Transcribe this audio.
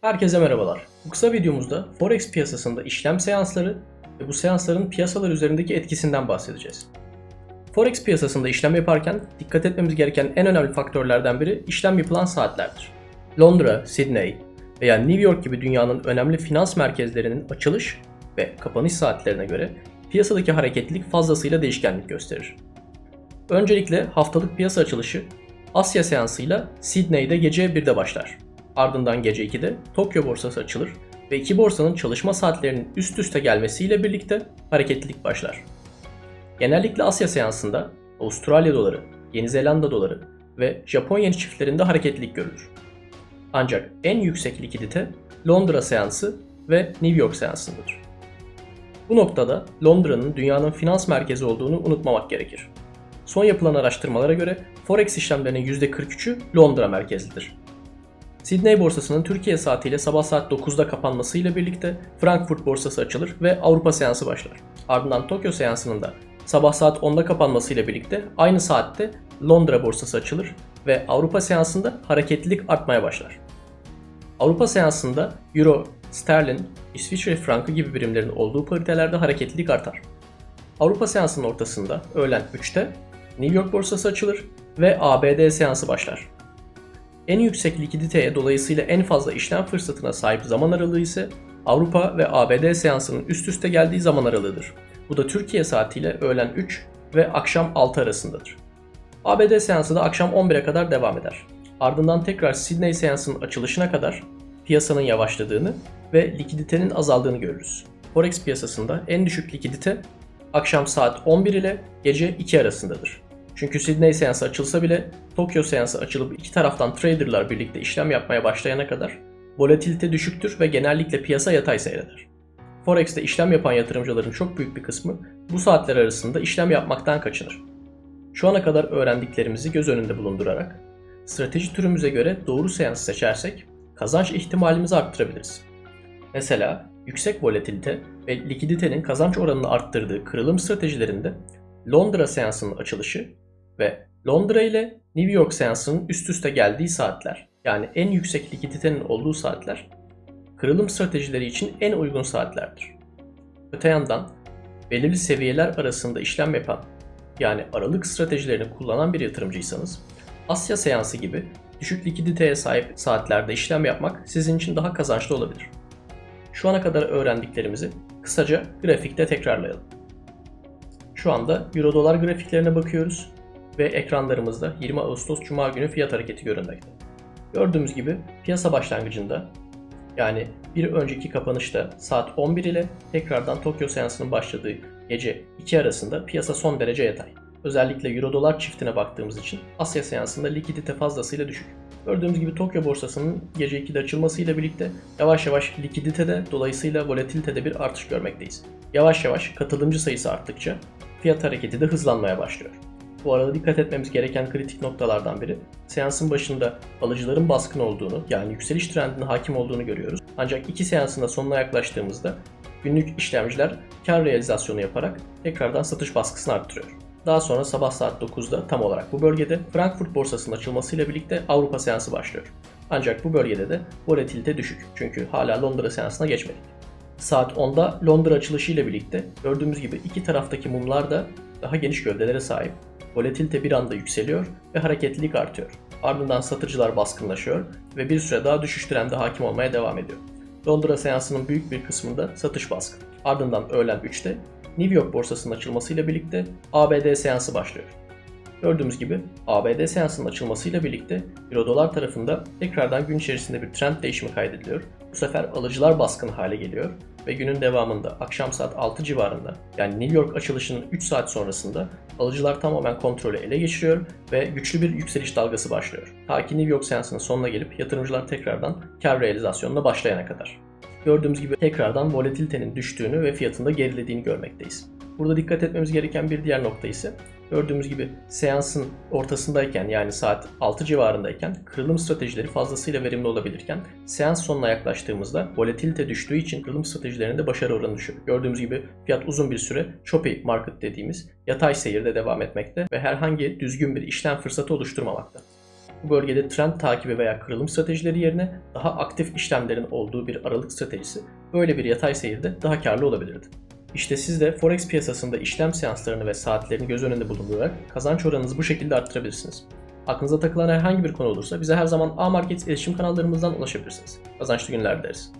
Herkese merhabalar. Bu kısa videomuzda Forex piyasasında işlem seansları ve bu seansların piyasalar üzerindeki etkisinden bahsedeceğiz. Forex piyasasında işlem yaparken dikkat etmemiz gereken en önemli faktörlerden biri işlem yapılan saatlerdir. Londra, Sydney veya New York gibi dünyanın önemli finans merkezlerinin açılış ve kapanış saatlerine göre piyasadaki hareketlilik fazlasıyla değişkenlik gösterir. Öncelikle haftalık piyasa açılışı Asya seansıyla Sydney'de gece 1'de başlar. Ardından gece 2'de Tokyo borsası açılır ve iki borsanın çalışma saatlerinin üst üste gelmesiyle birlikte hareketlilik başlar. Genellikle Asya seansında Avustralya doları, Yeni Zelanda doları ve Japon yeni çiftlerinde hareketlilik görülür. Ancak en yüksek likidite Londra seansı ve New York seansındadır. Bu noktada Londra'nın dünyanın finans merkezi olduğunu unutmamak gerekir. Son yapılan araştırmalara göre Forex işlemlerinin %43'ü Londra merkezlidir. Sydney borsasının Türkiye saatiyle sabah saat 9'da kapanmasıyla birlikte Frankfurt borsası açılır ve Avrupa seansı başlar. Ardından Tokyo seansının da sabah saat 10'da kapanmasıyla birlikte aynı saatte Londra borsası açılır ve Avrupa seansında hareketlilik artmaya başlar. Avrupa seansında Euro, Sterlin, İsviçre frankı gibi birimlerin olduğu paritelerde hareketlilik artar. Avrupa seansının ortasında öğlen 3'te New York borsası açılır ve ABD seansı başlar. En yüksek likiditeye dolayısıyla en fazla işlem fırsatına sahip zaman aralığı ise Avrupa ve ABD seansının üst üste geldiği zaman aralığıdır. Bu da Türkiye saatiyle öğlen 3 ve akşam 6 arasındadır. ABD seansı da akşam 11'e kadar devam eder. Ardından tekrar Sydney seansının açılışına kadar piyasanın yavaşladığını ve likiditenin azaldığını görürüz. Forex piyasasında en düşük likidite akşam saat 11 ile gece 2 arasındadır. Çünkü Sydney seansı açılsa bile Tokyo seansı açılıp iki taraftan traderlar birlikte işlem yapmaya başlayana kadar volatilite düşüktür ve genellikle piyasa yatay seyreder. Forex'te işlem yapan yatırımcıların çok büyük bir kısmı bu saatler arasında işlem yapmaktan kaçınır. Şu ana kadar öğrendiklerimizi göz önünde bulundurarak strateji türümüze göre doğru seans seçersek kazanç ihtimalimizi arttırabiliriz. Mesela yüksek volatilite ve likiditenin kazanç oranını arttırdığı kırılım stratejilerinde Londra seansının açılışı ve Londra ile New York seansının üst üste geldiği saatler yani en yüksek likiditenin olduğu saatler kırılım stratejileri için en uygun saatlerdir. Öte yandan belirli seviyeler arasında işlem yapan yani aralık stratejilerini kullanan bir yatırımcıysanız Asya seansı gibi düşük likiditeye sahip saatlerde işlem yapmak sizin için daha kazançlı olabilir. Şu ana kadar öğrendiklerimizi kısaca grafikte tekrarlayalım. Şu anda Euro dolar grafiklerine bakıyoruz ve ekranlarımızda 20 Ağustos Cuma günü fiyat hareketi görünmekte. Gördüğümüz gibi piyasa başlangıcında yani bir önceki kapanışta saat 11 ile tekrardan Tokyo seansının başladığı gece 2 arasında piyasa son derece yatay. Özellikle Euro dolar çiftine baktığımız için Asya seansında likidite fazlasıyla düşük. Gördüğümüz gibi Tokyo borsasının gece 2'de açılmasıyla birlikte yavaş yavaş likiditede dolayısıyla volatilitede bir artış görmekteyiz. Yavaş yavaş katılımcı sayısı arttıkça fiyat hareketi de hızlanmaya başlıyor. Bu arada dikkat etmemiz gereken kritik noktalardan biri seansın başında alıcıların baskın olduğunu yani yükseliş trendinin hakim olduğunu görüyoruz. Ancak iki seansın da sonuna yaklaştığımızda günlük işlemciler kar realizasyonu yaparak tekrardan satış baskısını arttırıyor. Daha sonra sabah saat 9'da tam olarak bu bölgede Frankfurt borsasının açılmasıyla birlikte Avrupa seansı başlıyor. Ancak bu bölgede de volatilite düşük çünkü hala Londra seansına geçmedik. Saat 10'da Londra açılışı ile birlikte gördüğümüz gibi iki taraftaki mumlar da daha geniş gövdelere sahip. Volatilite bir anda yükseliyor ve hareketlilik artıyor. Ardından satıcılar baskınlaşıyor ve bir süre daha düşüş trendi hakim olmaya devam ediyor. Londra seansının büyük bir kısmında satış baskın. Ardından öğlen 3'te New York borsasının açılmasıyla birlikte ABD seansı başlıyor. Gördüğümüz gibi ABD seansının açılmasıyla birlikte Euro dolar tarafında tekrardan gün içerisinde bir trend değişimi kaydediliyor. Bu sefer alıcılar baskın hale geliyor ve günün devamında akşam saat 6 civarında yani New York açılışının 3 saat sonrasında alıcılar tamamen kontrolü ele geçiriyor ve güçlü bir yükseliş dalgası başlıyor. Ta ki New York seansının sonuna gelip yatırımcılar tekrardan kar realizasyonuna başlayana kadar. Gördüğümüz gibi tekrardan volatilitenin düştüğünü ve fiyatında gerilediğini görmekteyiz. Burada dikkat etmemiz gereken bir diğer nokta ise gördüğümüz gibi seansın ortasındayken yani saat 6 civarındayken kırılım stratejileri fazlasıyla verimli olabilirken seans sonuna yaklaştığımızda volatilite düştüğü için kırılım stratejilerinde başarı oranı düşüyor. Gördüğümüz gibi fiyat uzun bir süre choppy market dediğimiz yatay seyirde devam etmekte ve herhangi düzgün bir işlem fırsatı oluşturmamakta. Bu bölgede trend takibi veya kırılım stratejileri yerine daha aktif işlemlerin olduğu bir aralık stratejisi böyle bir yatay seyirde daha karlı olabilirdi. İşte siz de Forex piyasasında işlem seanslarını ve saatlerini göz önünde bulundurarak kazanç oranınızı bu şekilde arttırabilirsiniz. Aklınıza takılan herhangi bir konu olursa bize her zaman A-Markets iletişim kanallarımızdan ulaşabilirsiniz. Kazançlı günler dileriz.